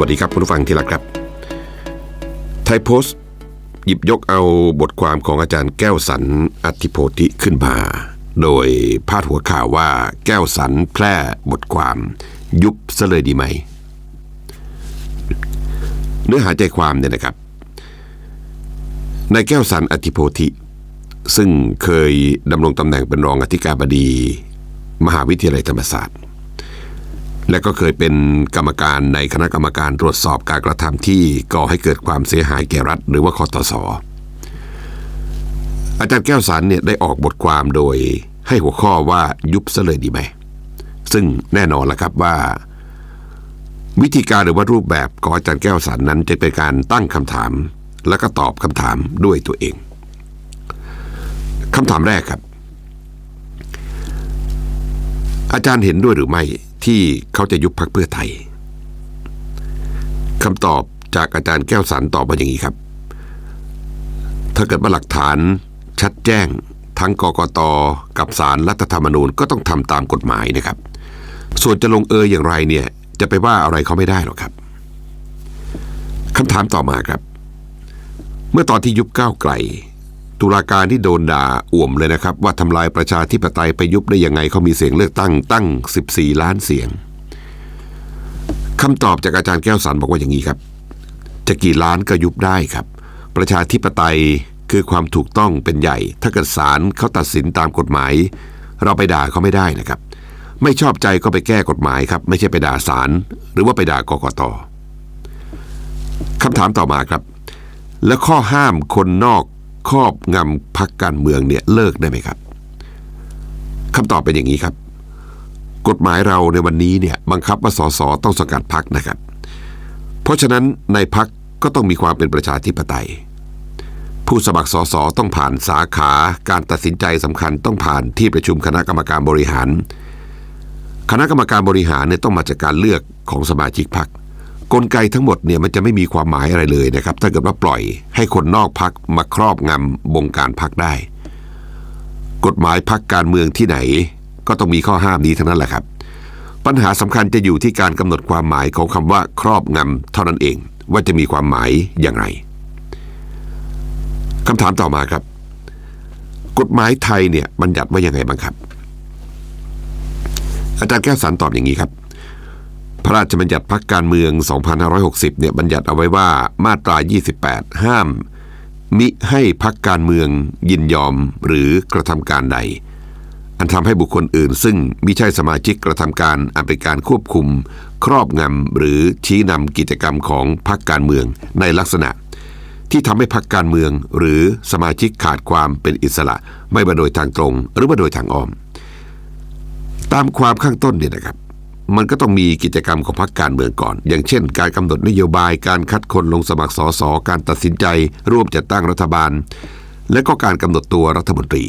วัสดีครับคุณผู้ฟังที่รักครับ ไทยโพสต์ หยิบยกเอาบทความของอาจารย์แก้วสันอธิโพธิขึ้นมา โดยพาดหัวข่าวว่าแก้วสันแพร่บทความ ยุบซะเลยดีไหม เนื้อหาใจความเนี่ยนะครับนายแก้วสันอธิโพธิ ซึ่งเคยดำรงตำแหน่งเป็นรองอธิการบดี มหาวิทยาลัยธรรมศาสตร์ และก็เคยเป็นกรรมการในคณะกรรมการตรวจสอบการกระทำที่ก่อให้เกิดความเสียหายแก่รัฐ หรือว่าคอตสออาจารย์แก้วสันเนี่ยได้ออกบทความโดยให้หัวข้อว่ายุบซะเลยดีไหม ซึ่งแน่นอนล้วครับว่า วิธีการหรือว่ารูปแบบของอาจารย์แก้วสันนั้นจะเป็นการตั้งคำถาม แล้วก็ตอบคำถามด้วยตัวเองคำถามแรกครับ อาจารย์เห็นด้วยหรือไม่ ที่เขาจะยุบพักเพื่อไทยคำตอบจากอาจารย์แก้วสันตอบมาอย่างนี้ครับ ถ้าเกิดว่าหลักฐานชัดแจ้งทั้งกกตกับสารรัฐธรรมนูญก็ต้องทำตามกฎหมายนะครับ ส่วนจะลงเอยอย่างไรเนี่ยจะไปว่าอะไรเขาไม่ได้หรอกครับคำถามต่อมาครับ เมื่อตอนที่ยุบก้าวไกล ตุลาการที่โดนด่าอ่วมเลยนะครับ ว่าทำลายประชาธิปไตยไปยุบได้ยังไงเขามีเสียงเลือกตั้งตั้ง 14 ล้านเสียงคำตอบจากอาจารย์แก้วสันบอกว่าอย่างนี้ครับ จะกี่ล้านก็ยุบได้ครับ ประชาธิปไตยคือความถูกต้องเป็นใหญ่ ถ้าเกิดศาลเขาตัดสินตามกฎหมาย เราไปด่าเขาไม่ได้นะครับ ไม่ชอบใจก็ไปแก้กฎหมายครับ ไม่ใช่ไปด่าศาลหรือว่าไปด่ากกตคำถามต่อมาครับ แล้วข้อห้ามคนนอก ครอบงำพักการเมืองเนี่ยเลิกได้ไหมครับคำตอบเป็นอย่างนี้ครับ กฎหมายเราในวันนี้เนี่ยบังคับว่าสสต้องสกัดพักนะครับ เพราะฉะนั้นในพักก็ต้องมีความเป็นประชาธิปไตย ผู้สมัครสสต้องผ่านสาขาการตัดสินใจสำคัญต้องผ่านที่ประชุมคณะกรรมการบริหาร คณะกรรมการบริหารเนี่ยต้องมาจากการเลือกของสมาชิกพัก กลไกทั้งหมดเนี่ยมันจะไม่มีความหมายอะไรเลยนะครับ ถ้าเกิดว่าปล่อยให้คนนอกพักมาครอบงำบงการพักได้ กฎหมายพักการเมืองที่ไหน ก็ต้องมีข้อห้ามนี้ทั้งนั้นแหละครับ ปัญหาสำคัญจะอยู่ที่การกำหนดความหมายของคำว่าครอบงำเท่านั้นเอง ว่าจะมีความหมายอย่างไรคำถามต่อมาครับ กฎหมายไทยเนี่ยบัญญัติว่ายังไงบ้างครับ อาจารย์แก้วสันตอบอย่างนี้ครับ พระราชบัญญัติพักการเมือง 2560 เนี่ยบัญญัติเอาไว้ว่ามาตรา 28 ห้าม มิให้พักการเมืองยินยอมหรือกระทำการใด อันทำให้บุคคลอื่น ซึ่งมิใช่สมาชิกกระทำการอันเป็นการควบคุม ครอบงำหรือชี้นำกิจกรรมของพักการเมืองในลักษณะ ที่ทำให้พักการเมือง หรือสมาชิกขาดความเป็นอิสระ ไม่ว่าโดยทางตรง หรือว่าโดยทางอ้อม ตามความข้างต้นเนี่ยนะครับ มันก็ต้องมีกิจกรรมของพรรคการเมืองก่อน อย่างเช่น การกำหนดนโยบายการคัดคนลงสมัครสสการตัดสินใจ ร่วมจัดตั้งรัฐบาล และก็การกำหนดตัวรัฐมนตรี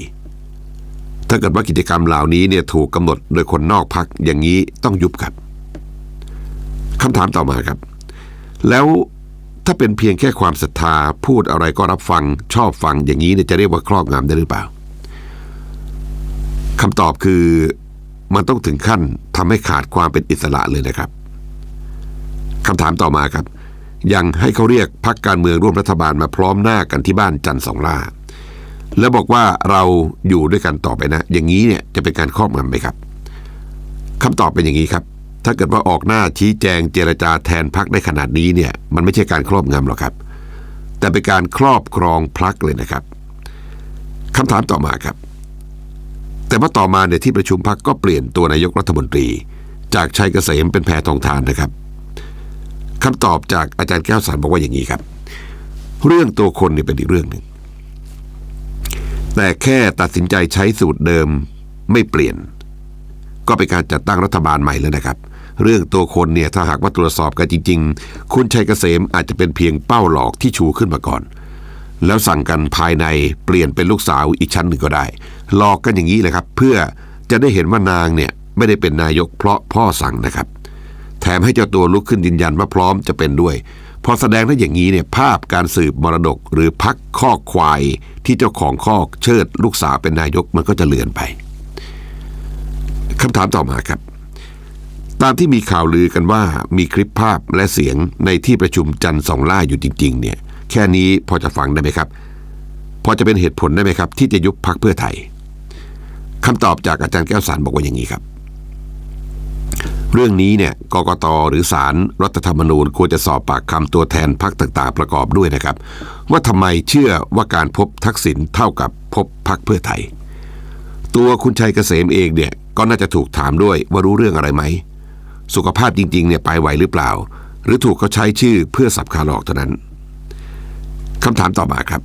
ถ้าเกิดว่ากิจกรรมเหล่านี้เนี่ยถูกกำหนดโดยคนนอกพักอย่างนี้ต้องยุบครับคำถามต่อมาครับ แล้วถ้าเป็นเพียงแค่ความศรัทธาพูดอะไรก็รับฟังชอบฟังอย่างนี้เนี่ยจะเรียกว่าครอบงำได้หรือเปล่าคำตอบคือ มันต้องถึงขั้นทำให้ขาดความเป็นอิสระเลยนะครับคำถามต่อมาครับ ยังให้เขาเรียกพักการเมืองร่วมรัฐบาลมาพร้อมหน้ากันที่บ้านจันทร์สองล่า แล้วบอกว่าเราอยู่ด้วยกันต่อไปนะ อย่างนี้เนี่ยจะเป็นการครอบงำไหมครับคำตอบเป็นอย่างนี้ครับ ถ้าเกิดว่าออกหน้าชี้แจงเจรจาแทนพักได้ขนาดนี้เนี่ย มันไม่ใช่การครอบงำหรอกครับ แต่เป็นการครอบครองพักเลยนะครับคำถามต่อมาครับ แต่ว่าต่อมาในที่ประชุมพักก็เปลี่ยนตัวนายกรัฐมนตรี จากชัยเกษมเป็นแพทองทานนะครับคำตอบจากอาจารย์แก้วสันบอกว่าอย่างนี้ครับ เรื่องตัวคนนี่เป็นอีกเรื่องหนึ่งแต่แค่ตัดสินใจใช้สูตรเดิมไม่เปลี่ยน ก็เป็นการจัดตั้งรัฐบาลใหม่แล้วนะครับ เรื่องตัวคนเนี่ยถ้าหากว่าตรวจสอบกันจริง ๆ คุณชัยเกษมอาจจะเป็นเพียงเป้าหลอกที่ชูขึ้นมาก่อน แล้วสั่งกันภายในเปลี่ยนเป็นลูกสาวอีกชั้นหนึ่งก็ได้ หลอกกันอย่างนี้เลยครับ เพื่อจะได้เห็นว่านางเนี่ยไม่ได้เป็นนายกเพราะพ่อสั่งนะครับ แถมให้เจ้าตัวลุกขึ้นยืนยันว่าพร้อมจะเป็นด้วย พอแสดงได้อย่างนี้เนี่ยภาพการสืบมรดกหรือพักคอกควาย ที่เจ้าของคอกเชิด ลูกสาวเป็นนายกมันก็จะเลือนไปคำถามต่อมาครับ ตามที่มีข่าวลือกันว่ามีคลิปภาพและเสียงในที่ประชุมจันทร์สองล่าอยู่จริง ๆ เนี่ย แค่นี้พอจะฟังได้ไหมครับ พอจะเป็นเหตุผลได้ไหมครับ ที่จะยุบพักเพื่อไทยคำตอบจากอาจารย์แก้วสารบอกว่าอย่างนี้ครับ เรื่องนี้เนี่ยกกตหรือศารรัฐธรรมนูญควรจะสอบปากคำตัวแทนพักต่างๆ ประกอบด้วยนะครับ ว่าทำไมเชื่อว่าการพบทักษิณเท่ากับพบพักเพื่อไทย ตัวคุณชัยเกษมเองเนี่ยก็น่าจะถูกถามด้วยว่ารู้เรื่องอะไรไหมสุขภาพจริงๆเนี่ยไปไหวหรือเปล่า หรือถูกเขาใช้ชื่อเพื่อสับขาหลอกเท่านั้น คำถามต่อมาครับ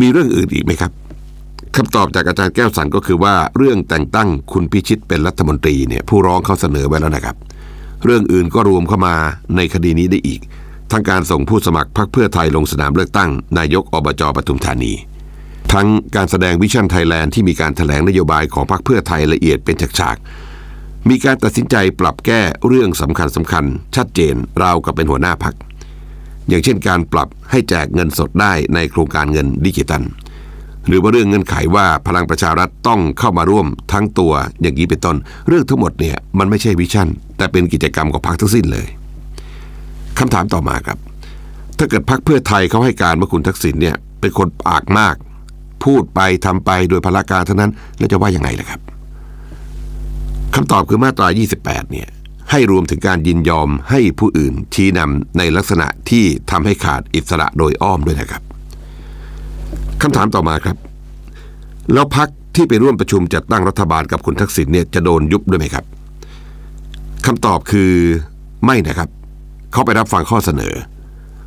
มีเรื่องอื่นอีกไหมครับคำตอบจากอาจารย์แก้วสันก็คือว่าเรื่องแต่งตั้งคุณพิชิตเป็นรัฐมนตรีเนี่ยผู้ร้องเขาเสนอไว้แล้วนะครับ เรื่องอื่นก็รวมเข้ามาในคดีนี้ได้อีก ทั้งการส่งผู้สมัครพรรคเพื่อไทยลงสนามเลือกตั้ง นายกอบจปทุมธานี ทั้งการแสดงวิชั่นไทยแลนด์ที่มีการถแถลงนโยบายของพรรคเพื่อไทยละเอียดเป็นฉากๆมีการตัดสินใจปรับแก้เรื่องสำคัญสำคัญ ชัดเจนราวกับเป็นหัวหน้าพรรค อย่างเช่นการปรับให้แจกเงินสดได้ในโครงการเงินดิจิตัล หรือว่าเรื่องเงื่อนไขว่าพลังประชารัฐต้องเข้ามาร่วมทั้งตัวอย่างนี้เป็นต้น เรื่องทั้งหมดเนี่ยมันไม่ใช่วิชั่น แต่เป็นกิจกรรมของพรรคทั้งสิ้นเลยคำถามต่อมาครับ ถ้าเกิดพรรคเพื่อไทยเขาให้การว่าคุณทักษิณเนี่ยเป็นคนปากมาก พูดไปทำไปโดยพละการเท่านั้นแล้วจะว่ายังไงล่ะครับคำตอบคือมาตรา 28 เนี่ย ให้รวมถึงการยินยอมให้ผู้อื่นชี้นำในลักษณะที่ทำให้ขาดอิสระโดยอ้อมด้วยนะครับคำถามต่อมาครับ แล้วพักที่ไปร่วมประชุมจัดตั้งรัฐบาลกับคุณทักษิณเนี่ยจะโดนยุบด้วยไหมครับคำตอบคือไม่นะครับ เขาไปรับฟังข้อเสนอ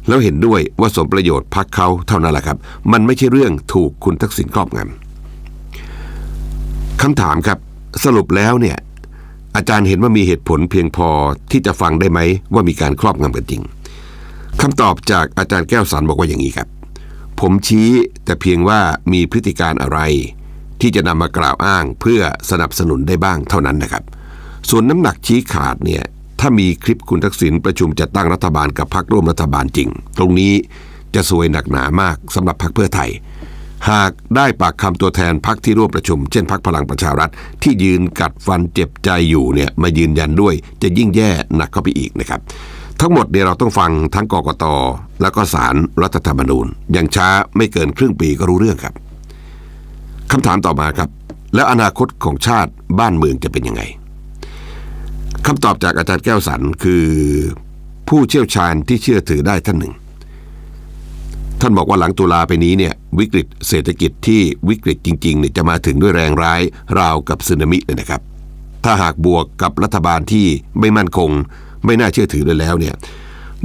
แล้วเห็นด้วยว่าสมประโยชน์พักเขาเท่านั้นแหละครับ มันไม่ใช่เรื่องถูกคุณทักษิณครอบงำคำถามครับ สรุปแล้วเนี่ย อาจารย์เห็นว่ามีเหตุผลเพียงพอที่จะฟังได้ไหมว่ามีการครอบงำกันจริงคำตอบจากอาจารย์แก้วสันบอกว่าอย่างนี้ครับ ผมชี้แต่เพียงว่ามีพฤติการอะไร ที่จะนำมากล่าวอ้างเพื่อสนับสนุนได้บ้างเท่านั้นนะครับ ส่วนน้ำหนักชี้ขาดเนี่ยถ้ามีคลิปคุณทักษิณประชุมจัดตั้งรัฐบาลกับพรรคร่วมรัฐบาลจริง ตรงนี้จะสวยหนักหนามากสำหรับพรรคเพื่อไทย หากได้ปากคำตัวแทนพรรคที่ร่วมประชุม เช่นพรรคพลังประชารัฐ ที่ยืนกัดฟันเจ็บใจอยู่เนี่ยมายืนยันด้วยจะยิ่งแย่หนักเข้าไปอีกนะครับ ทั้งหมดเนี่ยเราต้องฟังทั้งกกตแล้วก็ศารรัฐธรรมนูญอย่างช้าไม่เกินครึ่งปีก็รู้เรื่องครับคำถามต่อมาครับ แล้วอนาคตของชาติบ้านเมืองจะเป็นยังไงคำตอบจากอาจารย์แก้วสันคือ ผู้เชี่ยวชาญที่เชื่อถือได้ท่านหนึ่ง ท่านบอกว่าหลังตุลาไปนี้เนี่ยวิกฤตเศรษฐกิจที่วิกฤตจริงๆเนี่ยจะมาถึงด้วยแรงร้ายราวกับสึนามิเลยนะครับ ถ้าหากบวกกับรัฐบาลที่ไม่มั่นคง ไม่น่าเชื่อถือเลยแล้วเนี่ย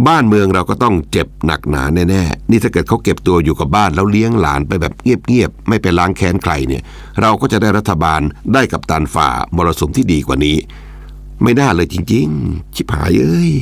บ้านเมืองเราก็ต้องเจ็บหนักหนาแน่ๆ นี่ถ้าเกิดเขาเก็บตัวอยู่กับบ้านแล้วเลี้ยงหลานไปแบบเงียบๆ ไม่ไปล้างแค้นใครเนี่ย เราก็จะได้รัฐบาลได้กับตันฝ่ามรสุมที่ดีกว่านี้ ไม่น่าเลยจริงๆ ชิบหายเอ้ย